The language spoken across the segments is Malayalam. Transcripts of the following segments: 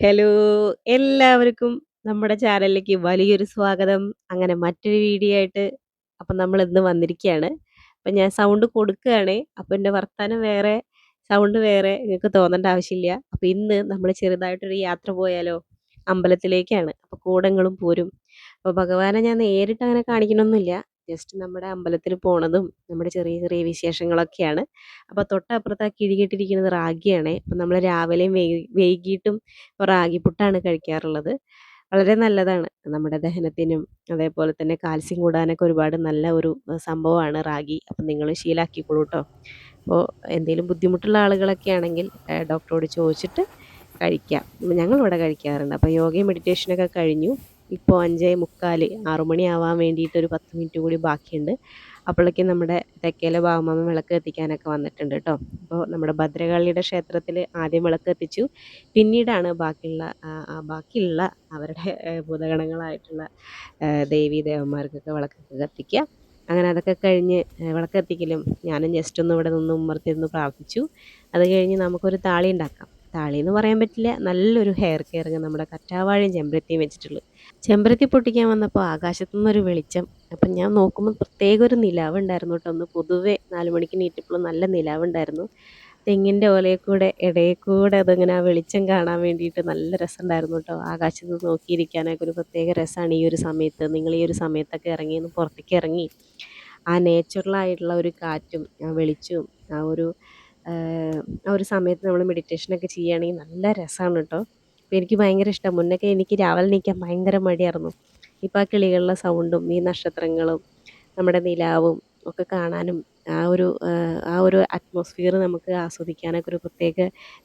ഹലോ! എല്ലാവർക്കും നമ്മുടെ ചാനലിലേക്ക് വലിയൊരു സ്വാഗതം. അങ്ങനെ മറ്റൊരു വീഡിയോ ആയിട്ട് അപ്പം നമ്മൾ ഇന്ന് വന്നിരിക്കുകയാണ്. അപ്പം ഞാൻ സൗണ്ട് കൊടുക്കുകയാണ് അപ്പം എന്റെ വർത്താനം വേറെ, സൗണ്ട് വേറെ നിങ്ങൾക്ക് തോന്നേണ്ട ആവശ്യമില്ല. അപ്പം ഇന്ന് നമ്മൾ ചെറുതായിട്ടൊരു യാത്ര പോയാലോ? അമ്പലത്തിലേക്കാണ്. അപ്പോൾ കൂടങ്ങളും പോരും. അപ്പോൾ ഭഗവാനെ ഞാൻ നേരിട്ട് അങ്ങനെ കാണിക്കണമൊന്നുമില്ല. ജസ്റ്റ് നമ്മുടെ അമ്പലത്തിൽ പോണതും നമ്മുടെ ചെറിയ ചെറിയ വിശേഷങ്ങളൊക്കെയാണ്. അപ്പോൾ തൊട്ടപ്പുറത്ത് ആ കിഴികെട്ടിരിക്കുന്നത് റാഗിയാണ് അപ്പം നമ്മൾ രാവിലെയും വൈകിട്ടും റാഗിപ്പുട്ടാണ് കഴിക്കാറുള്ളത്. വളരെ നല്ലതാണ്. നമ്മുടെ ദഹനത്തിനും അതേപോലെ തന്നെ കാൽസ്യം കൂടാനൊക്കെ ഒരുപാട് നല്ല ഒരു സംഭവമാണ് റാഗി. അപ്പം നിങ്ങൾ ശീലാക്കിക്കോളൂ കേട്ടോ അപ്പോൾ എന്തെങ്കിലും ബുദ്ധിമുട്ടുള്ള ആളുകളൊക്കെ ആണെങ്കിൽ ഡോക്ടറോട് ചോദിച്ചിട്ട് കഴിക്കാം. ഞങ്ങളിവിടെ കഴിക്കാറുണ്ട്. അപ്പോൾ യോഗയും മെഡിറ്റേഷനൊക്കെ കഴിഞ്ഞു. ഇപ്പോൾ അഞ്ചേ മുക്കാൽ ആറ് മണിയാവാൻ വേണ്ടിയിട്ട് ഒരു 10 മിനിറ്റ് കൂടി ബാക്കിയുണ്ട്. അപ്പോഴേക്കും നമ്മുടെ തെക്കേലെ ഭാഗമാമ വിളക്ക് കത്തിക്കാനൊക്കെ വന്നിട്ടുണ്ട് കേട്ടോ. അപ്പോൾ നമ്മുടെ ഭദ്രകാളിയുടെ ക്ഷേത്രത്തിൽ ആദ്യം വിളക്ക് കത്തിച്ചു. പിന്നീടാണ് ബാക്കിയുള്ള ബാക്കിയുള്ള അവരുടെ ഭൂതഗണങ്ങളായിട്ടുള്ള ദേവീ ദേവന്മാർക്കൊക്കെ വിളക്കൊക്കെ കത്തിക്കുക. അങ്ങനെ അതൊക്കെ കഴിഞ്ഞ് വിളക്ക് കത്തിക്കലും ഞാനും ജസ്റ്റ് ഒന്ന് ഇവിടെ നിന്ന് ഉമ്മറത്തിരുന്ന് പ്രാർത്ഥിച്ചു. അത് കഴിഞ്ഞ് നമുക്കൊരു താളി ഉണ്ടാക്കാം. താളി എന്ന് പറയാൻ പറ്റില്ല നല്ലൊരു ഹെയർ കെയറിങ് നമ്മുടെ കറ്റാവാഴയും ചെമ്പരത്തിയും വെച്ചിട്ടുള്ളത്. ചെമ്പരത്തി പൊട്ടിക്കാൻ വന്നപ്പോൾ ആകാശത്തു നിന്നൊരു വെളിച്ചം. അപ്പം ഞാൻ നോക്കുമ്പോൾ പ്രത്യേക ഒരു നിലാവുണ്ടായിരുന്നു കേട്ടോ. ഒന്ന് പൊതുവേ 4 മണിക്ക് നീറ്റപ്പോൾ നല്ല നിലാവുണ്ടായിരുന്നു. തെങ്ങിന്റെ ഓലയിൽ കൂടെ ഇടയിൽ കൂടെ അതിങ്ങനെ ആ വെളിച്ചം കാണാൻ വേണ്ടിയിട്ട് നല്ല രസമുണ്ടായിരുന്നു കേട്ടോ. ആകാശത്ത് നോക്കിയിരിക്കാനൊക്കെ ഒരു പ്രത്യേക രസമാണ് ഈ ഒരു സമയത്ത്. നിങ്ങൾ ഈ ഒരു സമയത്തൊക്കെ ഇറങ്ങി ഒന്ന് പുറത്തേക്ക് ഇറങ്ങി ആ നേച്ചുറലായിട്ടുള്ള ഒരു കാറ്റും ആ വെളിച്ചവും ആ ഒരു ആ ഒരു സമയത്ത് നമ്മൾ മെഡിറ്റേഷനൊക്കെ ചെയ്യുകയാണെങ്കിൽ നല്ല രസമാണ് കേട്ടോ. അപ്പോൾ എനിക്ക് ഭയങ്കര ഇഷ്ടം മുന്നൊക്കെ എനിക്ക് രാവിലെ നീക്കാൻ ഭയങ്കര മടിയായിരുന്നു. ഇപ്പോൾ ആ കിളികളുടെ സൗണ്ടും ഈ നക്ഷത്രങ്ങളും നമ്മുടെ നിലാവും ഒക്കെ കാണാനും ആ ഒരു ആ ഒരു അറ്റ്മോസ്ഫിയർ നമുക്ക് ആസ്വദിക്കാനൊക്കെ ഒരു പ്രത്യേക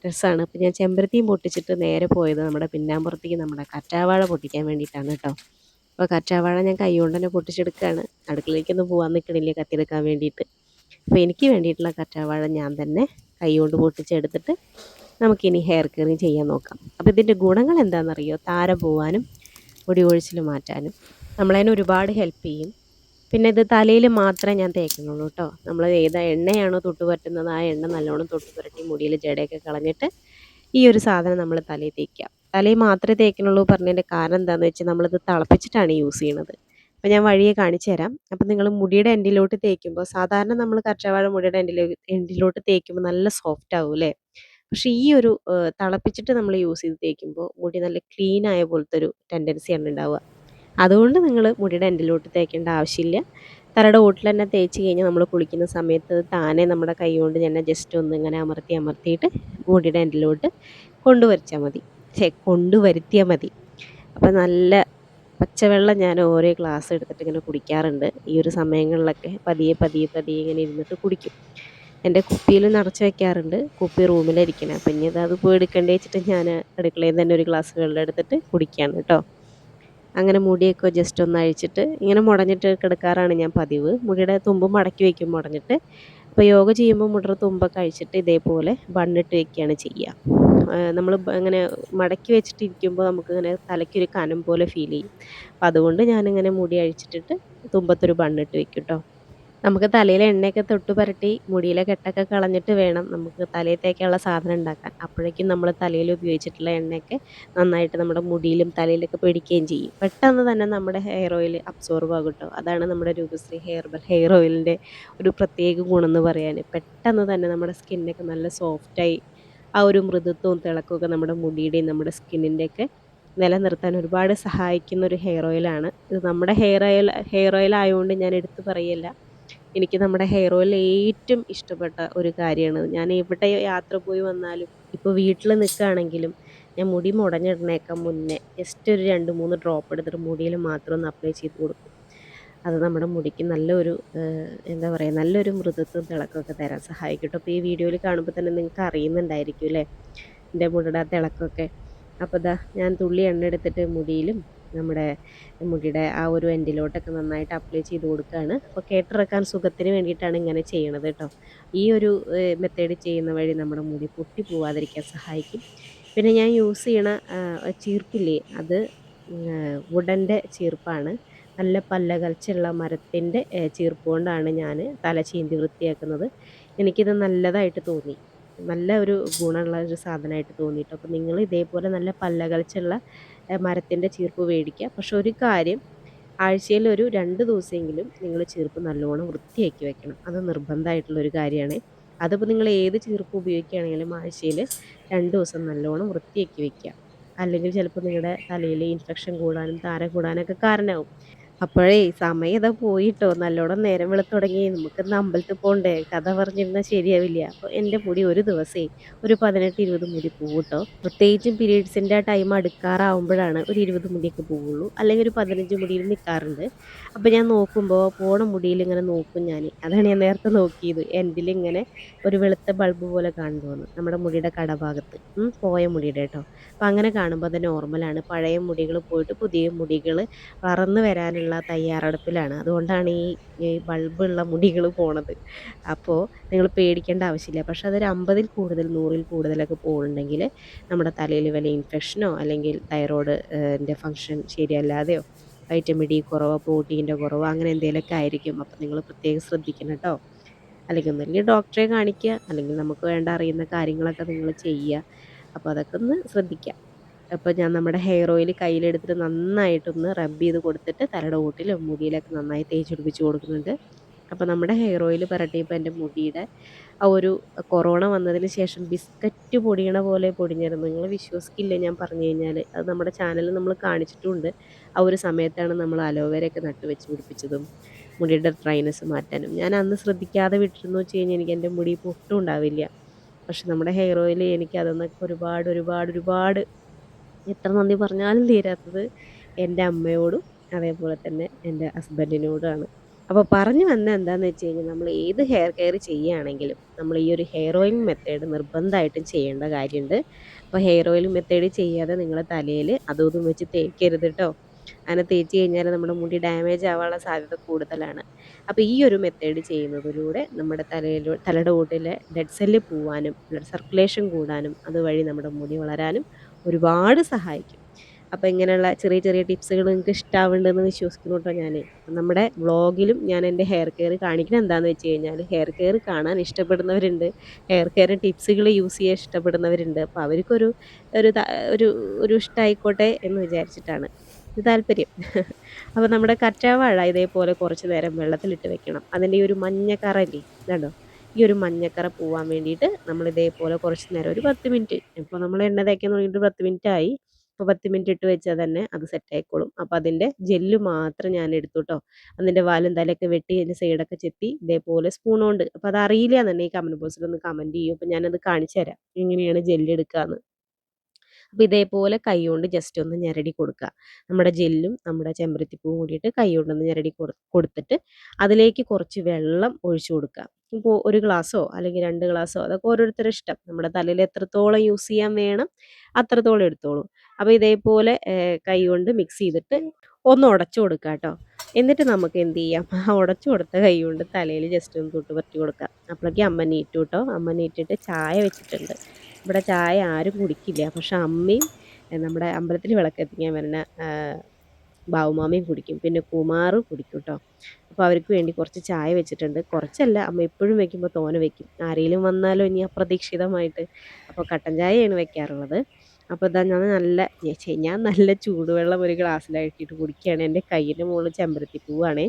രസമാണ്. അപ്പോൾ ഞാൻ ചെമ്പരത്തിയും പൊട്ടിച്ചിട്ട് നേരെ പോയത് നമ്മുടെ പിന്നാമ്പുറത്തേക്ക് നമ്മുടെ കറ്റാവാഴ പൊട്ടിക്കാൻ വേണ്ടിയിട്ടാണ് കേട്ടോ. അപ്പോൾ കറ്റാവാഴ ഞാൻ കൈകൊണ്ട് തന്നെ പൊട്ടിച്ചെടുക്കുകയാണ്. അടുക്കളയിലേക്കൊന്നും പോകാൻ നിൽക്കണില്ല കത്തിയെടുക്കാൻ വേണ്ടിയിട്ട്. അപ്പോൾ എനിക്ക് വേണ്ടിയിട്ടുള്ള കറ്റാവാഴ ഞാൻ തന്നെ കൈകൊണ്ട് പൊട്ടിച്ചെടുത്തിട്ട് നമുക്കിനി ഹെയർ കെയറിങ് ചെയ്യാൻ നോക്കാം. അപ്പോൾ ഇതിന്റെ ഗുണങ്ങൾ എന്താണെന്നറിയോ? താര പോവാനും മുടി ഒഴിച്ചിൽ മാറ്റാനും നമ്മളതിനെ ഒരുപാട് ഹെൽപ്പ് ചെയ്യും. പിന്നെ ഇത് തലയിൽ മാത്രമേ ഞാൻ തേക്കുന്നുള്ളൂ കേട്ടോ. നമ്മൾ ഏതാ എണ്ണയാണോ തൊട്ട് പറ്റുന്നത് ആ എണ്ണ നല്ലോണം തൊട്ട് പുരട്ടി മുടിയിൽ ജടയൊക്കെ കളഞ്ഞിട്ട് ഈ ഒരു സാധനം നമ്മൾ തലയിൽ തേക്കാം തലയിൽ മാത്രമേ തേക്കുന്നുള്ളൂ പറഞ്ഞതിന്റെ കാരണം എന്താണെന്ന് വെച്ചാൽ നമ്മളിത് തിളപ്പിച്ചിട്ടാണ് യൂസ് ചെയ്യണത്. അപ്പോൾ ഞാൻ വഴിയെ കാണിച്ചു തരാം. അപ്പോൾ നിങ്ങൾ മുടിയുടെ എൻഡിലോട്ട് തേക്കുമ്പോൾ സാധാരണ നമ്മൾ കർച്ചവാഴ മുടിയുടെ എൻഡിലോ എൻഡിലോട്ട് തേക്കുമ്പോൾ നല്ല സോഫ്റ്റ് ആവും അല്ലേ? പക്ഷേ ഈ ഒരു തിളപ്പിച്ചിട്ട് നമ്മൾ യൂസ് ചെയ്ത് തേക്കുമ്പോൾ മുടി നല്ല ക്ലീൻ ആയ പോലത്തെ ഒരു ടെൻഡൻസിയാണ് ഉണ്ടാവുക. അതുകൊണ്ട് നിങ്ങൾ മുടിയുടെ എൻഡിലോട്ട് തേക്കേണ്ട ആവശ്യമില്ല. തലയുടെ ഓട്ടിൽ തന്നെ തേച്ച് കഴിഞ്ഞാൽ നമ്മൾ കുളിക്കുന്ന സമയത്ത് താനെ നമ്മുടെ കൈ കൊണ്ട് തന്നെ ജസ്റ്റ് ഒന്ന് ഇങ്ങനെ അമർത്തി അമർത്തിയിട്ട് മുടിയുടെ എൻഡിലോട്ട് കൊണ്ടുവരച്ചാൽ മതി. കൊണ്ടുവരുത്തിയാൽ മതി. അപ്പോൾ നല്ല പച്ചവെള്ളം ഞാൻ ഓരോ ഗ്ലാസ് എടുത്തിട്ട് ഇങ്ങനെ കുടിക്കാറുണ്ട്. ഈ ഒരു സമയങ്ങളിലൊക്കെ പതിയെ പതിയെ പതിയെ ഇങ്ങനെ ഇരുന്നിട്ട് കുടിക്കും. എന്റെ കുപ്പിയിൽ നിറച്ച് വെക്കാറുണ്ട്. കുപ്പി റൂമിലിരിക്കണം അപ്പം ഇനി അത് പോയി എടുക്കണ്ടേ വെച്ചിട്ട് ഞാൻ അടുക്കളയിൽ തന്നെ ഒരു ഗ്ലാസ് വെള്ളം എടുത്തിട്ട് കുടിക്കുകയാണ് കേട്ടോ. അങ്ങനെ മുടിയൊക്കെ ജസ്റ്റ് ഒന്ന് അഴിച്ചിട്ട് ഇങ്ങനെ മുടഞ്ഞിട്ട് കിടക്കാറാണ് ഞാൻ പതിവ്. മുടിയുടെ തുമ്പ് മടക്കി വയ്ക്കും മുടഞ്ഞിട്ട്. അപ്പോൾ യോഗ ചെയ്യുമ്പോൾ മുടിയുടെ തുമ്പൊക്കെ അഴിച്ചിട്ട് ഇതേപോലെ ബണ്ണിട്ട് വയ്ക്കുകയാണ് ചെയ്യുക. നമ്മൾ ഇങ്ങനെ മടക്കി വെച്ചിട്ടിരിക്കുമ്പോൾ നമുക്കിങ്ങനെ തലയ്ക്കൊരു കനം പോലെ ഫീൽ ചെയ്യും. അപ്പോൾ അതുകൊണ്ട് ഞാനിങ്ങനെ മുടി അഴിച്ചിട്ടിട്ട് തുമ്പത്തൊരു ബണ്ണിട്ട് വെക്കും കേട്ടോ നമുക്ക് തലയിലെ എണ്ണയൊക്കെ തൊട്ട് പുരട്ടി മുടിയിലെ കെട്ടൊക്കെ കളഞ്ഞിട്ട് വേണം നമുക്ക് തലയിൽ തേക്കാനുള്ള സാധനം ഉണ്ടാക്കാൻ. അപ്പോഴേക്കും നമ്മൾ തലയിൽ ഉപയോഗിച്ചിട്ടുള്ള എണ്ണയൊക്കെ നന്നായിട്ട് നമ്മുടെ മുടിയിലും തലയിലൊക്കെ പിടിക്കുകയും ചെയ്യും. പെട്ടെന്ന് തന്നെ നമ്മുടെ ഹെയർ ഓയിൽ അബ്സോർബ് ആകും ട്ടോ. അതാണ് നമ്മുടെ രൂപശ്രീ ഹെയർബൽ ഹെയർ ഓയിലിന്റെ ഒരു പ്രത്യേക ഗുണം എന്ന് പറയാൻ. പെട്ടെന്ന് തന്നെ നമ്മുടെ സ്കിന്നൊക്കെ നല്ല സോഫ്റ്റായി ആ ഒരു മൃദുത്വവും തിളക്കമൊക്കെ നമ്മുടെ മുടിയുടെയും നമ്മുടെ സ്കിന്നിന്റെയൊക്കെ നിലനിർത്താൻ ഒരുപാട് സഹായിക്കുന്ന ഒരു ഹെയർ ഓയിലാണ്. ഇത് നമ്മുടെ ഹെയർ ഓയിൽ ഹെയർ ഓയിൽ ആയതുകൊണ്ട് ഞാൻ എടുത്തു പറയല്ല. എനിക്ക് നമ്മുടെ ഹെയർ ഓയിൽ ഏറ്റവും ഇഷ്ടപ്പെട്ട ഒരു കാര്യമാണ്. ഞാൻ എവിടെ യാത്ര പോയി വന്നാലും ഇപ്പോൾ വീട്ടിൽ നിൽക്കുകയാണെങ്കിലും ഞാൻ മുടി മുടഞ്ഞിടണേക്കാൾ മുന്നേ ജസ്റ്റ് ഒരു 2, 3 ഡ്രോപ്പ് എടുത്തിട്ട് മുടിയിൽ മാത്രം ഒന്ന് അപ്ലൈ ചെയ്ത് കൊടുക്കും. അത് നമ്മുടെ മുടിക്ക് നല്ലൊരു എന്താ പറയുക നല്ലൊരു മൃദുത്വം തിളക്കമൊക്കെ തരാൻ സഹായിക്കും. അപ്പോൾ ഈ വീഡിയോയിൽ കാണുമ്പോൾ തന്നെ നിങ്ങൾക്ക് അറിയുന്നുണ്ടായിരിക്കും അല്ലേ? എന്റെ മുടിയുടെ ആ തിളക്കമൊക്കെ. അപ്പോൾ ഇതാ ഞാൻ തുള്ളി എണ്ണ എടുത്തിട്ട് മുടിയിലും നമ്മുടെ മുടിയുടെ ആ ഒരു എൻഡിലോട്ടൊക്കെ നന്നായിട്ട് അപ്ലൈ ചെയ്ത് കൊടുക്കുകയാണ്. അപ്പോൾ കേട്ടിറക്കാൻ സുഖത്തിന് വേണ്ടിയിട്ടാണ് ഇങ്ങനെ ചെയ്യണത് കേട്ടോ ഈ ഒരു മെത്തേഡ് ചെയ്യുന്ന വഴി നമ്മുടെ മുടി പൊട്ടി പോവാതിരിക്കാൻ സഹായിക്കും. പിന്നെ ഞാൻ യൂസ് ചെയ്യണ ചീർപ്പില്ലേ അത് വുഡന്റെ ചീർപ്പാണ്. നല്ല പല്ലകൽച്ചുള്ള മരത്തിന്റെ ചീർപ്പ് കൊണ്ടാണ് ഞാൻ തല ചീന്തി വൃത്തിയാക്കുന്നത്. എനിക്കിത് നല്ലതായിട്ട് തോന്നി. നല്ല ഒരു ഗുണമുള്ള ഒരു സാധനമായിട്ട് തോന്നിയിട്ട് അപ്പോൾ നിങ്ങൾ ഇതേപോലെ നല്ല പല്ലകൾച്ചുള്ള മരത്തിന്റെ ചീർപ്പ് മേടിക്കുക. പക്ഷെ ഒരു കാര്യം ആഴ്ചയിൽ ഒരു രണ്ട് ദിവസമെങ്കിലും നിങ്ങൾ ചീർപ്പ് നല്ലോണം വൃത്തിയാക്കി വെക്കണം. അത് നിർബന്ധമായിട്ടുള്ളൊരു കാര്യമാണ്. അതിപ്പോൾ നിങ്ങൾ ഏത് ചീർപ്പ് ഉപയോഗിക്കുകയാണെങ്കിലും ആഴ്ചയിൽ രണ്ട് ദിവസം നല്ലോണം വൃത്തിയാക്കി വെക്കുക. അല്ലെങ്കിൽ ചിലപ്പോൾ നിങ്ങളുടെ തലയിൽ ഇൻഫെക്ഷൻ കൂടാനും താര കൂടാനൊക്കെ കാരണമാവും. അപ്പോഴേ സമയം ഇതാ പോയിട്ടോ. നല്ലോണം നേരം വെളുത്ത് തുടങ്ങി നമുക്കിന്ന് അമ്പലത്തിൽ പോകണ്ടേ കഥ പറഞ്ഞിരുന്നാൽ ശരിയാവില്ല. അപ്പോൾ എന്റെ മുടി ഒരു ദിവസേ ഒരു പതിനെട്ട് ഇരുപത് മുടി പോകട്ടോ കേട്ടോ പ്രത്യേകിച്ചും പീരീഡ്സിന്റെ ആ ടൈം അടുക്കാറാവുമ്പോഴാണ് ഒരു ഇരുപത് മുടിയൊക്കെ പോവുള്ളൂ. അല്ലെങ്കിൽ ഒരു പതിനഞ്ച് മുടിയിൽ നിൽക്കാറുണ്ട് അപ്പോൾ ഞാൻ നോക്കുമ്പോൾ പോണ മുടിയിൽ ഇങ്ങനെ നോക്കും ഞാൻ അതാണ് ഞാൻ നേരത്തെ നോക്കിയത്. എൻഡിൽ ഇങ്ങനെ ഒരു വെളുത്ത ബൾബ് പോലെ കാണുന്നു നമ്മുടെ മുടിയുടെ കടഭാഗത്ത്. പോയ മുടിയുടെ കേട്ടോ. അപ്പോൾ അങ്ങനെ കാണുമ്പോൾ അത് നോർമലാണ്. പഴയ മുടികൾ പോയിട്ട് പുതിയ മുടികൾ വളർന്നു വരാനുള്ള തയ്യാറെടുപ്പിലാണ്. അതുകൊണ്ടാണ് ഈ ഈ ബൾബുള്ള മുടികൾ പോണത്. അപ്പോൾ നിങ്ങൾ പേടിക്കേണ്ട ആവശ്യമില്ല. പക്ഷെ അതൊരു അമ്പതിൽ കൂടുതൽ നൂറിൽ കൂടുതലൊക്കെ പോകുന്നുണ്ടെങ്കിൽ നമ്മുടെ തലയിൽ വല്ല ഇൻഫെക്ഷനോ അല്ലെങ്കിൽ തൈറോയ്ഡ് ന്റെ ഫങ്ഷൻ ശരിയല്ലാതെയോ വൈറ്റമിൻ ഡി കുറവോ പ്രോട്ടീന്റെ കുറവോ അങ്ങനെ എന്തെങ്കിലുമൊക്കെ ആയിരിക്കും. അപ്പോൾ നിങ്ങൾ പ്രത്യേകം ശ്രദ്ധിക്കണം കേട്ടോ. അല്ലെങ്കിൽ ഒന്നുമില്ലെങ്കിൽ ഡോക്ടറെ കാണിക്കുക. അല്ലെങ്കിൽ നമുക്ക് വേണ്ട അറിയുന്ന കാര്യങ്ങളൊക്കെ നിങ്ങൾ ചെയ്യുക. അപ്പോൾ അതൊക്കെ ഒന്ന് ശ്രദ്ധിക്കുക. അപ്പോൾ ഞാൻ നമ്മുടെ ഹെയർ ഓയിൽ കയ്യിലെടുത്തിട്ട് നന്നായിട്ടൊന്ന് റബ്ബ് ചെയ്ത് കൊടുത്തിട്ട് തലയുടെ കൂട്ടിലും മുടിയിലൊക്കെ നന്നായി തേച്ച് പിടിപ്പിച്ച് കൊടുക്കുന്നുണ്ട്. അപ്പോൾ നമ്മുടെ ഹെയർ ഓയിൽ പുരട്ടിയപ്പോൾ എന്റെ മുടിയുടെ ആ ഒരു കൊറോണ വന്നതിന് ശേഷം ബിസ്ക്കറ്റ് പൊടിയണ പോലെ പൊടിഞ്ഞിരുന്നു. നിങ്ങൾ വിശ്വസിക്കില്ല ഞാൻ പറഞ്ഞു കഴിഞ്ഞാൽ അത് നമ്മുടെ ചാനലിൽ നമ്മൾ കാണിച്ചിട്ടുണ്ട്. ആ ഒരു സമയത്താണ് നമ്മൾ അലോവേരയൊക്കെ നട്ട് വെച്ച് പിടിപ്പിച്ചതും മുടിയുടെ ഡ്രൈനെസ് മാറ്റാനും. ഞാൻ അന്ന് ശ്രദ്ധിക്കാതെ വിട്ടിരുന്നു വെച്ച് കഴിഞ്ഞാൽ എനിക്ക് എന്റെ മുടി ഒട്ടും ഉണ്ടാവില്ല. പക്ഷെ നമ്മുടെ ഹെയർ ഓയിൽ എനിക്ക് അതൊന്നൊക്കെ ഒരുപാട് ഒരുപാട് ഒരുപാട് എത്ര നന്ദി പറഞ്ഞാലും തീരാത്തത് എന്റെ അമ്മയോടും അതേപോലെ തന്നെ എന്റെ ഹസ്ബൻഡിനോടുമാണ് അപ്പോൾ പറഞ്ഞു വന്ന എന്താണെന്ന് വെച്ച് കഴിഞ്ഞാൽ നമ്മൾ ഏത് ഹെയർ കെയർ ചെയ്യുകയാണെങ്കിലും നമ്മൾ ഈ ഒരു ഹെയർ ഓയിൽ മെത്തേഡ് നിർബന്ധമായിട്ടും ചെയ്യേണ്ട കാര്യമുണ്ട്. അപ്പോൾ ഹെയർ ഓയിൽ മെത്തേഡ് ചെയ്യാതെ നിങ്ങൾ തലയിൽ അതും വെച്ച് തേക്കരുത് കേട്ടോ. അങ്ങനെ തേച്ച് കഴിഞ്ഞാൽ നമ്മുടെ മുടി ഡാമേജ് ആവാനുള്ള സാധ്യത കൂടുതലാണ്. അപ്പോൾ ഈ ഒരു മെത്തേഡ് ചെയ്യുന്നതിലൂടെ നമ്മുടെ തലയിൽ തലയുടെ കൂട്ടിലെ ഡെഡ് സെല്ല് പോവാനും ബ്ലഡ് സർക്കുലേഷൻ കൂടാനും അതുവഴി നമ്മുടെ മുടി വളരാനും ഒരുപാട് സഹായിക്കും. അപ്പോൾ ഇങ്ങനെയുള്ള ചെറിയ ചെറിയ ടിപ്സുകൾ നിങ്ങൾക്ക് ഇഷ്ടമാവുന്നുണ്ടെന്ന് വിശ്വസിക്കുന്നു കേട്ടോ ഞാൻ നമ്മുടെ വ്ളോഗിലും ഞാൻ എന്റെ ഹെയർ കെയർ കാണിക്കുന്നത് എന്താണെന്ന് വെച്ച് കഴിഞ്ഞാൽ ഹെയർ കെയർ കാണാൻ ഇഷ്ടപ്പെടുന്നവരുണ്ട്. ഹെയർ കെയർ ടിപ്സുകൾ യൂസ് ചെയ്യാൻ ഇഷ്ടപ്പെടുന്നവരുണ്ട്. അപ്പോൾ അവർക്കൊരു ഒരു ഒരു ഒരു ഇഷ്ടമായിക്കോട്ടെ എന്ന് വിചാരിച്ചിട്ടാണ്. ഇത് താല്പര്യം. അപ്പോൾ നമ്മുടെ കറ്റാവാഴ ഇതേപോലെ കുറച്ച് നേരം വെള്ളത്തിലിട്ട് വെക്കണം. അതിന്റെ ഈ ഒരു മഞ്ഞക്കറയില്ലേ ഇതുണ്ടോ? ഈ ഒരു മഞ്ഞക്കറ പോവാൻ വേണ്ടിയിട്ട് നമ്മൾ ഇതേപോലെ കുറച്ച് നേരം ഒരു പത്ത് മിനിറ്റ്. ഇപ്പോൾ നമ്മൾ എണ്ണ തേക്കാൻ തുടങ്ങിയിട്ട് പത്ത് മിനിറ്റ് ആയി. ഇപ്പോൾ പത്ത് മിനിറ്റ് ഇട്ട് വെച്ചാൽ തന്നെ അത് സെറ്റ് ആയിക്കോളും. അപ്പോൾ അതിന്റെ ജെല്ല് മാത്രം ഞാൻ എടുത്തു കേട്ടോ അതിന്റെ വാലും തലയൊക്കെ വെട്ടി അതിന്റെ സൈഡൊക്കെ ചെത്തി ഇതേപോലെ സ്പൂൺ കൊണ്ട്. അപ്പോൾ അത് അറിയില്ല ഈ കമന്റ് ബോക്സിൽ ഒന്ന് കമന്റ് ചെയ്യും. അപ്പോൾ ഞാനത് കാണിച്ചു തരാം. എങ്ങനെയാണ് ജെല്ല് എടുക്കാന്ന്. അപ്പോൾ ഇതേപോലെ കൈ കൊണ്ട് ജസ്റ്റ് ഒന്ന് ഞെരടി കൊടുക്കുക നമ്മുടെ ജെല്ലും നമ്മുടെ ചെമ്പരത്തിപ്പൂവും കൂടിയിട്ട് കൈ കൊണ്ടൊന്ന് ഞെരടി കൊടു കൊടുത്തിട്ട് അതിലേക്ക് കുറച്ച് വെള്ളം ഒഴിച്ചു കൊടുക്കുക ഇപ്പോൾ ഒരു ഗ്ലാസ്സോ അല്ലെങ്കിൽ രണ്ട് ഗ്ലാസ്സോ അതൊക്കെ ഓരോരുത്തരുടെ ഇഷ്ടം. നമ്മുടെ തലയിൽ എത്രത്തോളം യൂസ് ചെയ്യാൻ വേണം അത്രത്തോളം എടുത്തോളൂ. അപ്പോൾ ഇതേപോലെ കൈ കൊണ്ട് മിക്സ് ചെയ്തിട്ട് ഒന്ന് ഉടച്ചു കൊടുക്കുക കേട്ടോ എന്നിട്ട് നമുക്ക് എന്ത് ചെയ്യാം? ആ ഉടച്ചു കൊടുത്ത കൈ കൊണ്ട് തലയിൽ ജസ്റ്റ് ഒന്ന് തൊട്ട് പറ്റി കൊടുക്കാം. അപ്പോഴേക്കും അമ്മ നീറ്റു കേട്ടോ അമ്മ നീറ്റിട്ട് ചായ വെച്ചിട്ടുണ്ട്. ഇവിടെ ചായ ആരും കുടിക്കില്ല. പക്ഷെ അമ്മയും നമ്മുടെ അമ്പലത്തിൽ വിളക്കെത്തിക്കാൻ വരുന്ന ബാവുമാമയും കുടിക്കും. പിന്നെ കുമാറും കുടിക്കും കേട്ടോ അപ്പോൾ അവർക്ക് വേണ്ടി കുറച്ച് ചായ വെച്ചിട്ടുണ്ട്. കുറച്ചല്ല അമ്മ എപ്പോഴും വെക്കുമ്പോൾ തോന വെക്കും. ആരെങ്കിലും വന്നാലോ ഇനി അപ്രതീക്ഷിതമായിട്ട്. അപ്പോൾ കട്ടൻ ചായയാണ് വെക്കാറുള്ളത്. അപ്പോൾ ഇതാ ഞാൻ നല്ല ഞാൻ നല്ല ചൂടുവെള്ളം ഒരു ഗ്ലാസ്സിലാക്കിയിട്ട് കുടിക്കുകയാണ്. എന്റെ കയ്യിന്റെ മുകളിൽ ചെമ്പരത്തി പൂവാണ്.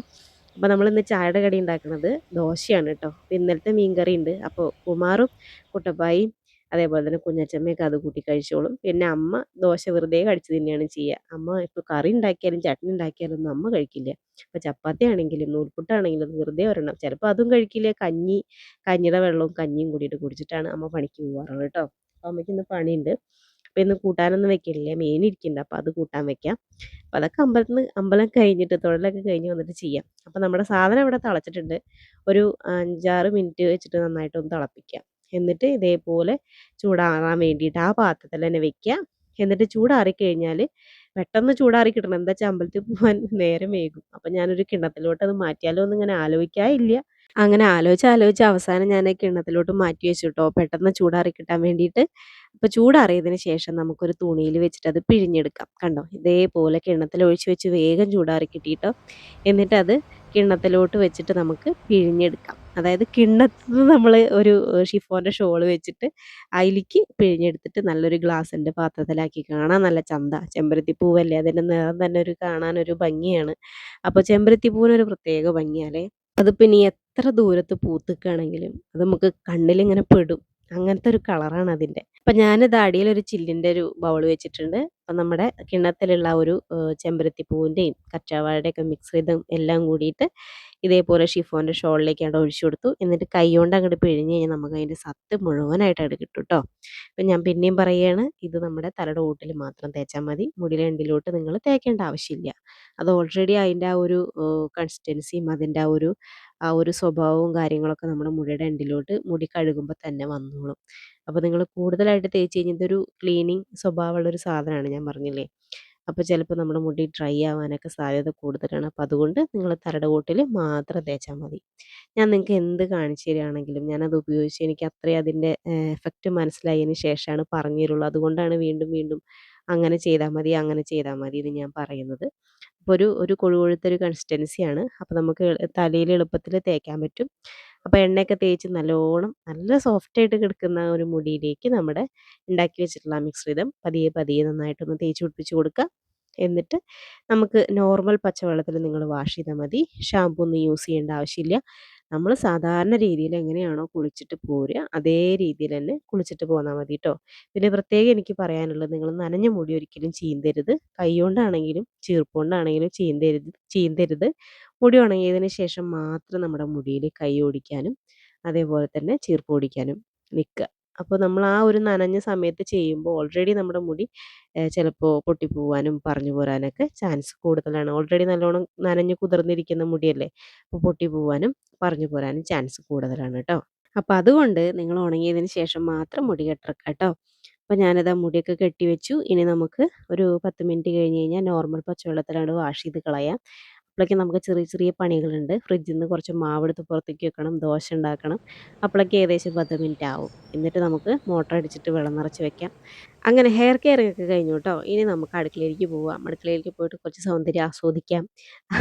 അപ്പോൾ നമ്മളിന്ന് ചായയുടെ കടി ഉണ്ടാക്കുന്നത് ദോശയാണ് കേട്ടോ ഇന്നലത്തെ മീൻ കറി ഉണ്ട്. അപ്പോൾ കുമാറും കുട്ടപ്പായും അതേപോലെ തന്നെ കുഞ്ഞച്ചമ്മയൊക്കെ അത് കൂട്ടി കഴിച്ചോളും. പിന്നെ അമ്മ ദോശ വെറുതെ കഴിച്ച് തന്നെയാണ് ചെയ്യുക. അമ്മ ഇപ്പോൾ കറി ഉണ്ടാക്കിയാലും ചട്നി ഉണ്ടാക്കിയാലും ഒന്നും അമ്മ കഴിക്കില്ല. അപ്പോൾ ചപ്പാത്തി ആണെങ്കിലും നൂൽപുട്ടാണെങ്കിലും വെറുതെ ഒരെണ്ണം. ചിലപ്പോൾ അതും കഴിക്കില്ല. കഞ്ഞി കഞ്ഞിയുടെ വെള്ളവും കഞ്ഞിയും കൂടിയിട്ട് കുടിച്ചിട്ടാണ് അമ്മ പണിക്ക് പോകാറുള്ളത് കേട്ടോ. അപ്പോൾ അമ്മയ്ക്ക് ഇന്ന് പണിയുണ്ട്. അപ്പോൾ ഇന്ന് കൂട്ടാനൊന്നും വെക്കില്ല. മീൻ ഇരിക്കുന്നുണ്ട്. അപ്പോൾ അത് കൂട്ടാൻ വെക്കാം. അപ്പോൾ അതൊക്കെ അമ്പലത്തിൽ നിന്ന് അമ്പലം കഴിഞ്ഞിട്ട് തൊഴിലൊക്കെ കഴിഞ്ഞ് വന്നിട്ട് ചെയ്യാം. അപ്പോൾ നമ്മുടെ സാധനം ഇവിടെ തിളച്ചിട്ടുണ്ട്. ഒരു അഞ്ചാറ് മിനിറ്റ് വെച്ചിട്ട് നന്നായിട്ടൊന്ന് തിളപ്പിക്കാം. എന്നിട്ട് ഇതേപോലെ ചൂടാറാൻ വേണ്ടിയിട്ട് ആ പാത്രത്തിൽ തന്നെ വെക്കുക. എന്നിട്ട് ചൂടാറി കഴിഞ്ഞാൽ പെട്ടെന്ന് ചൂടാറി കിട്ടണം. എന്താ വെച്ചാൽ അമ്പലത്തിൽ പോകാൻ നേരം വൈകും. അപ്പം ഞാനൊരു കിണ്ണത്തിലോട്ട് അത് മാറ്റിയാലോ എന്ന് ഇങ്ങനെ ആലോചിക്കാറില്ല. അങ്ങനെ ആലോചിച്ച് ആലോചിച്ച് അവസാനം ഞാൻ കിണ്ണത്തിലോട്ട് മാറ്റി വെച്ചു കേട്ടോ പെട്ടെന്ന് ചൂടാറി കിട്ടാൻ വേണ്ടിയിട്ട്. അപ്പോൾ ചൂടാറിയതിന് ശേഷം നമുക്കൊരു തുണിയിൽ വെച്ചിട്ട് അത് പിഴിഞ്ഞെടുക്കാം. കണ്ടോ? ഇതേപോലെ കിണ്ണത്തിൽ ഒഴിച്ച് വെച്ച് വേഗം ചൂടാറി കിട്ടിയിട്ടോ. എന്നിട്ട് അത് കിണ്ണത്തിലോട്ട് വെച്ചിട്ട് നമുക്ക് പിഴിഞ്ഞെടുക്കാം. അതായത് കിണ്ണത്ത് നമ്മൾ ഒരു ഷിഫോന്റെ ഷോൾ വെച്ചിട്ട് അതിലേക്ക് പിഴിഞ്ഞെടുത്തിട്ട് നല്ലൊരു ഗ്ലാസിന്റെ പാത്രത്തിലാക്കി കാണാൻ നല്ല ചന്ത. ചെമ്പരത്തി പൂവല്ലേ? അതിന്റെ നിറം തന്നെ ഒരു കാണാനൊരു ഭംഗിയാണ്. അപ്പോൾ ചെമ്പരത്തി പൂവിനൊരു പ്രത്യേക ഭംഗിയാലേ. അതിപ്പോൾ ഇനി എത്ര ദൂരത്ത് പൂത്തിക്കുകയാണെങ്കിലും അത് നമുക്ക് കണ്ണിലിങ്ങനെ പെടും. അങ്ങനത്തെ ഒരു കളറാണ് അതിന്റെ. അപ്പം ഞാനിത് ഒരു ചില്ലിന്റെ ഒരു ബൗൾ വെച്ചിട്ടുണ്ട്. അപ്പം നമ്മുടെ കിണ്ണത്തിലുള്ള ഒരു ഏഹ്, ചെമ്പരത്തി പൂവിന്റെയും കറ്റാവാഴയുടെയൊക്കെ മിക്സ് ചെയ്തും എല്ലാം കൂടിയിട്ട് ഇതേപോലെ ഷിഫോന്റെ ഷോളിലേക്ക് അവിടെ ഒഴിച്ചു കൊടുത്തു. എന്നിട്ട് കൈകൊണ്ട് അങ്ങോട്ട് പിഴിഞ്ഞ് കഴിഞ്ഞാൽ നമുക്ക് അതിന്റെ സത്ത് മുഴുവനായിട്ട് അവിടെ കിട്ടും കേട്ടോ അപ്പം ഞാൻ പിന്നെയും പറയുകയാണ് ഇത് നമ്മുടെ തലയുടെ ഊട്ടിൽ മാത്രം തേച്ചാൽ മതി. മുടിയിലെ എണ്ടിലോട്ട് നിങ്ങൾ തേക്കേണ്ട ആവശ്യമില്ല. അത് ഓൾറെഡി അതിന്റെ ആ ഒരു കൺസിസ്റ്റൻസിയും അതിന്റെ ആ ഒരു ആ ഒരു സ്വഭാവവും കാര്യങ്ങളൊക്കെ നമ്മുടെ മുടിയുടെ എൻഡിലോട്ട് മുടി കഴുകുമ്പോൾ തന്നെ വന്നോളും. അപ്പോൾ നിങ്ങൾ കൂടുതലായിട്ട് തേച്ച് കഴിഞ്ഞാൽ ഇതൊരു ക്ലീനിങ് സ്വഭാവമുള്ള ഒരു സാധനമാണ് ഞാൻ പറഞ്ഞില്ലേ? അപ്പോൾ ചിലപ്പോൾ നമ്മുടെ മുടി ഡ്രൈ ആവാനൊക്കെ സാധ്യത കൂടുതലാണ്. അപ്പോൾ അതുകൊണ്ട് നിങ്ങൾ തലയുടെ കൂട്ടിൽ മാത്രം തേച്ചാൽ മതി. ഞാൻ നിങ്ങൾക്ക് എന്ത് കാണിച്ചു തരികയാണെങ്കിലും ഞാനത് ഉപയോഗിച്ച് എനിക്ക് അത്രയും അതിന്റെ എഫക്റ്റ് മനസ്സിലായതിന് ശേഷമാണ് പറഞ്ഞു തരുള്ളൂ. അതുകൊണ്ടാണ് വീണ്ടും വീണ്ടും അങ്ങനെ ചെയ്താൽ മതി അങ്ങനെ ചെയ്താൽ മതി എന്ന് ഞാൻ പറയുന്നത്. അപ്പോൾ ഒരു ഒരു കൊഴുകൊഴുത്തൊരു കൺസിസ്റ്റൻസിയാണ് അപ്പോൾ നമുക്ക് തലയിൽ എളുപ്പത്തിൽ തേക്കാൻ പറ്റും. അപ്പോൾ എണ്ണയൊക്കെ തേച്ച് നല്ലോണം നല്ല സോഫ്റ്റായിട്ട് കിടക്കുന്ന ഒരു മുടിയിലേക്ക് നമ്മുടെ ഉണ്ടാക്കി വെച്ചിട്ടുള്ള മിശ്രിതം പതിയെ പതിയെ നന്നായിട്ടൊന്ന് തേച്ച് പിടിപ്പിച്ച് കൊടുക്കുക എന്നിട്ട് നമുക്ക് നോർമൽ പച്ചവെള്ളത്തിൽ നിങ്ങൾ വാഷ് ചെയ്താൽ മതി. ഷാമ്പൂ ഒന്നും യൂസ് ചെയ്യേണ്ട ആവശ്യമില്ല. നമ്മൾ സാധാരണ രീതിയിൽ എങ്ങനെയാണോ കുളിച്ചിട്ട് പോരുക അതേ രീതിയിൽ തന്നെ കുളിച്ചിട്ട് പോന്നാൽ മതി കേട്ടോ പിന്നെ പ്രത്യേകം എനിക്ക് പറയാനുള്ളത് നിങ്ങൾ നനഞ്ഞ മുടി ഒരിക്കലും ചീന്തരുത്. കൈ കൊണ്ടാണെങ്കിലും ചീർപ്പുകൊണ്ടാണെങ്കിലും ചീന്തരുത് ചീന്തരുത്. മുടി ഉണങ്ങിയതിന് ശേഷം മാത്രം നമ്മുടെ മുടിയിൽ കൈ ഓടിക്കാനും അതേപോലെ തന്നെ ചീർപ്പ് ഓടിക്കാനും നിൽക്കുക. അപ്പോൾ നമ്മൾ ആ ഒരു നനഞ്ഞ സമയത്ത് ചെയ്യുമ്പോൾ ഓൾറെഡി നമ്മുടെ മുടി ചിലപ്പോൾ പൊട്ടിപ്പോവാനും പറഞ്ഞു പോരാനൊക്കെ ചാൻസ് കൂടുതലാണ്. ഓൾറെഡി നല്ലോണം നനഞ്ഞ് കുതിർന്നിരിക്കുന്ന മുടിയല്ലേ അപ്പോൾ പൊട്ടിപ്പോവാനും പറഞ്ഞു പോരാനും ചാൻസ് കൂടുതലാണ് കേട്ടോ അപ്പോൾ അതുകൊണ്ട് നിങ്ങൾ ഉണങ്ങിയതിന് ശേഷം മാത്രം മുടി കെട്ടിറക്കുക കേട്ടോ അപ്പോൾ ഞാനത് ആ മുടിയൊക്കെ കെട്ടി വെച്ചു ഇനി നമുക്ക് ഒരു പത്ത് മിനിറ്റ് കഴിഞ്ഞ് കഴിഞ്ഞാൽ നോർമൽ പച്ചവെള്ളത്തിലാണ് വാഷ് ചെയ്ത് കളയാം. അപ്പോഴേക്കും നമുക്ക് ചെറിയ ചെറിയ പണികളുണ്ട്. ഫ്രിഡ്ജിൽ നിന്ന് കുറച്ച് മാവെടുത്ത് പുറത്തേക്ക് വെക്കണം ദോശ ഉണ്ടാക്കണം. അപ്പോഴേക്കും ഏകദേശം പത്ത് മിനിറ്റ് ആവും എന്നിട്ട് നമുക്ക് മോട്ടർ അടിച്ചിട്ട് വെള്ളം നിറച്ച് വെക്കാം. അങ്ങനെ ഹെയർ കെയർ ഒക്കെ കഴിഞ്ഞു കേട്ടോ ഇനി നമുക്ക് അടുക്കളയിലേക്ക് പോവാം. അടുക്കളയിലേക്ക് പോയിട്ട് കുറച്ച് സൗന്ദര്യം ആസ്വദിക്കാം.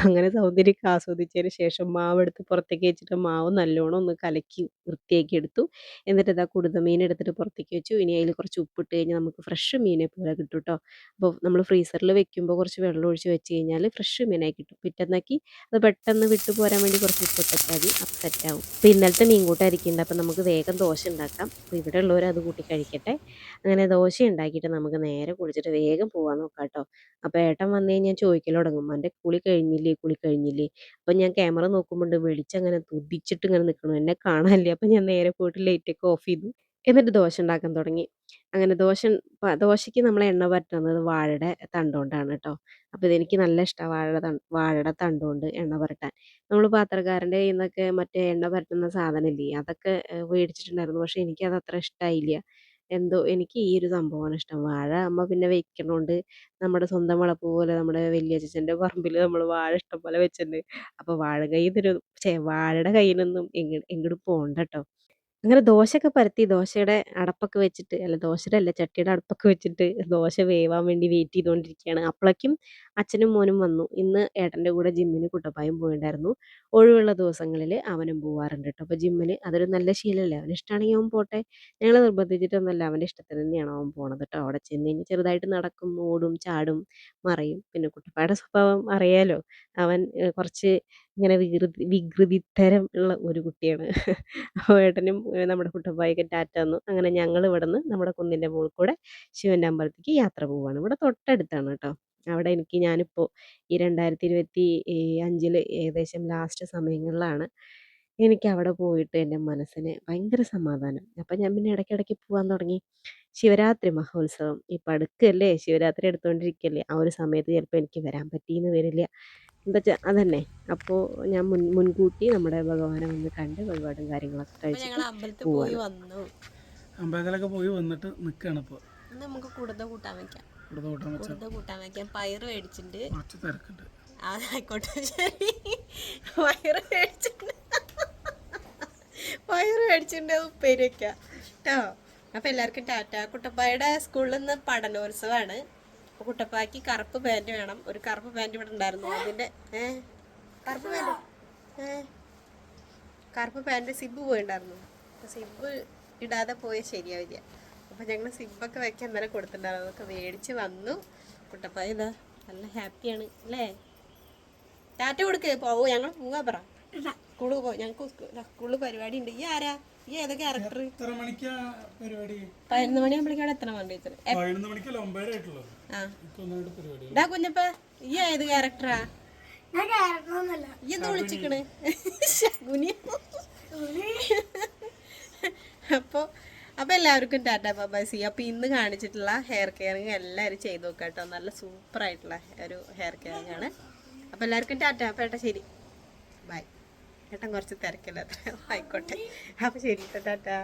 അങ്ങനെ സൗന്ദര്യമൊക്കെ ആസ്വദിച്ചതിന് ശേഷം മാവ് എടുത്ത് പുറത്തേക്ക് വെച്ചിട്ട് മാവ് നല്ലോണം ഒന്ന് കലക്കി വൃത്തിയാക്കി എടുത്തു. എന്നിട്ട് ഇതാ കുടുത മീൻ എടുത്തിട്ട് പുറത്തേക്ക് വെച്ചു. ഇനി അതിൽ കുറച്ച് ഉപ്പിട്ട് കഴിഞ്ഞാൽ നമുക്ക് ഫ്രഷ് മീനെ പോലെ കിട്ടും കേട്ടോ അപ്പോൾ നമ്മൾ ഫ്രീസറിൽ വെക്കുമ്പോൾ കുറച്ച് വെള്ളം ഒഴിച്ച് വെച്ച് കഴിഞ്ഞാൽ ഫ്രഷ് മീനായി കിട്ടും. പിറ്റന്നാക്കി അത് പെട്ടെന്ന് വിട്ടു പോരാൻ വേണ്ടി കുറച്ച് ഉപ്പിട്ടൊക്കെ മതി. അപ്പം സെറ്റാവും അപ്പോൾ ഇന്നലത്തെ മീൻ കൂട്ടായിരിക്കുന്നുണ്ട് അപ്പോൾ നമുക്ക് വേഗം ദോശ ഉണ്ടാക്കാം. അപ്പോൾ ഇവിടെ ഉള്ളവർ അത് കൂട്ടി കഴിക്കട്ടെ. അങ്ങനെ ദോശ ഉണ്ടാക്കിയിട്ട് നമുക്ക് നേരെ കുളിച്ചിട്ട് വേഗം പോകാൻ നോക്കാം കേട്ടോ അപ്പോൾ ഏട്ടൻ വന്നു കഴിഞ്ഞാൽ ചോദിക്കൽ തുടങ്ങും. എന്റെ കുളി കഴിഞ്ഞില്ലേ? കുളി കഴിഞ്ഞില്ലേ? അപ്പം ഞാൻ ക്യാമറ നോക്കുമ്പോൾ വെളിച്ചം അങ്ങനെ തുതിച്ചിട്ട് ഇങ്ങനെ നിൽക്കണം എന്നെ കാണാനില്ല? അപ്പം ഞാൻ നേരെ പോയിട്ട് ലൈറ്റൊക്കെ ഓഫ് ചെയ്തു. എന്നിട്ട് ദോശ ഉണ്ടാക്കാൻ തുടങ്ങി. അങ്ങനെ ദോശ ദോശയ്ക്ക് നമ്മൾ എണ്ണ പറ്റുന്നത് വാഴയുടെ തണ്ടുകൊണ്ടാണ് കേട്ടോ അപ്പോൾ ഇതെനിക്ക് നല്ല ഇഷ്ടമാണ് വാഴയുടെ തണ്ട് വാഴയുടെ തണ്ടുകൊണ്ട് എണ്ണ പുരട്ടാൻ. നമ്മൾ പാത്രക്കാരന്റെ കയ്യിൽ നിന്നൊക്കെ മറ്റേ എണ്ണ പരട്ടുന്ന സാധനമില്ലേ? അതൊക്കെ മേടിച്ചിട്ടുണ്ടായിരുന്നു പക്ഷേ എനിക്കത് അത്ര ഇഷ്ടമായില്ല എന്തോ എനിക്ക് ഈ ഒരു സംഭവമാണ് ഇഷ്ടം. വാഴ അമ്മ പിന്നെ വെക്കണോണ്ട് നമ്മുടെ സ്വന്തം വളപ്പ് പോലെ നമ്മുടെ വലിയച്ഛന്റെ പറമ്പിൽ നമ്മൾ വാഴ ഇഷ്ടം പോലെ വെച്ചിട്ടുണ്ട്. അപ്പോൾ വാഴ കയ്യിൽ നിന്നൊരു പക്ഷേ വാഴയുടെ കയ്യിൽ നിന്നും എങ്ങ എങ്ങോട്ട് പോകണ്ട കേട്ടോ അങ്ങനെ ദോശയൊക്കെ പരത്തി ദോശയുടെ അടപ്പൊക്കെ വെച്ചിട്ട് അല്ല ദോശയുടെ അല്ല ചട്ടിയുടെ അടപ്പൊക്കെ വെച്ചിട്ട് ദോശ വേവാൻ വേണ്ടി വെയിറ്റ് ചെയ്തുകൊണ്ടിരിക്കുകയാണ് അപ്പോഴേക്കും അച്ഛനും മോനും വന്നു. ഇന്ന് ഏട്ടന്റെ കൂടെ ജിമ്മിന് കുട്ടപ്പായും പോയിണ്ടായിരുന്നു. ഒഴിവുള്ള ദിവസങ്ങളിൽ അവനും പോവാറുണ്ട് കേട്ടോ അപ്പോൾ ജിമ്മിൽ അതൊരു നല്ല ശീലമല്ലേ അവന് ഇഷ്ടമാണെങ്കിൽ അവൻ പോട്ടെ. ഞങ്ങൾ നിർബന്ധിച്ചിട്ടൊന്നുമല്ല അവന്റെ ഇഷ്ടത്തിന് തന്നെയാണ് അവൻ പോണത് കേട്ടോ അവിടെ ചെന്ന് കഴിഞ്ഞ് ചെറുതായിട്ട് നടക്കും ഓടും ചാടും മറയും. പിന്നെ കുട്ടപ്പായുടെ സ്വഭാവം അറിയാലോ? അവൻ കുറച്ച് ഇങ്ങനെ വികൃതി വികൃതിത്തരം ഉള്ള ഒരു കുട്ടിയാണ്. അപ്പോൾ ഏട്ടനും നമ്മുടെ കുട്ടപ്പായൊക്കെ ടാറ്റ തന്നു. അങ്ങനെ ഞങ്ങൾ ഇവിടെ നിന്ന് നമ്മുടെ കുന്നിന്റെ മുകളിൽ കൂടെ ശിവന്റെ അമ്പലത്തേക്ക് യാത്ര പോവുകയാണ് ഇവിടെ തൊട്ടടുത്താണ് കേട്ടോ. അവിടെ എനിക്ക് ഞാനിപ്പോൾ ഈ രണ്ടായിരത്തി ഇരുപത്തി അഞ്ചിൽ ഏകദേശം ലാസ്റ്റ് സമയങ്ങളിലാണ് എനിക്ക് അവിടെ പോയിട്ട് എന്റെ മനസ്സിന് ഭയങ്കര സമാധാനം. അപ്പം ഞാൻ പിന്നെ ഇടയ്ക്കിടയ്ക്ക് പോകാൻ തുടങ്ങി. ശിവരാത്രി മഹോത്സവം. ഇപ്പം അടുക്കല്ലേ ശിവരാത്രി എടുത്തുകൊണ്ടിരിക്കല്ലേ ആ ഒരു സമയത്ത് ചിലപ്പോൾ എനിക്ക് വരാൻ പറ്റിയെന്ന് വരില്ല. എന്താ അതന്നെ. അപ്പോൾ ഞാൻ മുൻ മുൻകൂട്ടി നമ്മുടെ ഭഗവാനെ വന്ന് കണ്ട് വഴിപാടും കാര്യങ്ങളൊക്കെ അപ്പൊ കഴിച്ചിട്ട് പോയി പോവാണ്. വന്നു. അമ്പലത്തിലൊക്കെ പോയി വന്നിട്ട് നിൽക്കുകയാണ് ഇപ്പോൾ നമുക്ക് കുടുത കൂട്ടാൻ വെക്കാം. കുടുത കൂട്ടാൻ വെക്കാം. പയറ് മേടിച്ചിട്ടുണ്ട് കുറച്ച് തിരക്കുണ്ട്. അതായിക്കോട്ടെ ശരി. പയറ് മേടിച്ചിട്ടുണ്ട് പയറ് മേടിച്ചിട്ടുണ്ട് അത് ഉപ്പേരി വെക്കാം. കേട്ടോ അപ്പോൾ എല്ലാവർക്കും ടാറ്റ കുട്ടപ്പായുടെ സ്കൂളിൽ നിന്ന് പഠനോത്സവമാണ്. അപ്പോൾ കുട്ടപ്പായ്ക്ക് കറുപ്പ് പാന്റ് വേണം. ഒരു കറുപ്പ് പാന്റ് ഇവിടെ ഉണ്ടായിരുന്നു. അതിന്റെ ഏ? കറുപ്പ് പാന്റ് ഏ? കറുപ്പ് പാന്റ് സിബ് പോയിണ്ടായിരുന്നു. അപ്പോൾ സിബ് ഇടാതെ പോയ ശരിയാവില്ല അപ്പോൾ ഞങ്ങൾ സിബൊക്കെ വെക്കാൻ അന്നേരം കൊടുത്തിട്ടുണ്ടായിരുന്നു. അതൊക്കെ മേടിച്ച് വന്നു. കുട്ടപ്പായ ഇതാ നല്ല ഹാപ്പിയാണ് അല്ലേ? ടാറ്റ കൊടുക്ക്. പോവോ ഞങ്ങൾ പോവാ പറ. സ്കൂളിൽ പോ ഞങ്ങൾക്ക് സ്കൂളിൽ പരിപാടി ഉണ്ട്. ഈ ആരാ? ഈ ഏതാ ക്യാരക്ടർ എത്ര മണിക്കാ പരിപാടി? പതിനൊന്ന് ടീച്ചർ മണിക്കല്ല ഒമ്പതരായിട്ടുള്ളൂ കുഞ്ഞപ്പ ഈ ഏത് ക്യാരക്ടറാ ഈ എന്താ വിളിച്ചിക്കണ്? ശകുനി. അപ്പൊ അപ്പൊ എല്ലാവർക്കും ടാറ്റാ ബൈ സി അപ്പൊ ഇന്ന് കാണിച്ചിട്ടുള്ള ഹെയർ കെയറിങ് എല്ലാവരും ചെയ്ത് നോക്കാം കേട്ടോ. നല്ല സൂപ്പർ ആയിട്ടുള്ള ഒരു ഹെയർ കെയറിങ് ആണ്. അപ്പൊ എല്ലാവർക്കും ടാറ്റാ പേട്ട ശരി. ബൈ ഏട്ടൻ കുറച്ച് തിരക്കില്ല ആയിക്കോട്ടെ. അപ്പൊ ശരി ടാറ്റാ.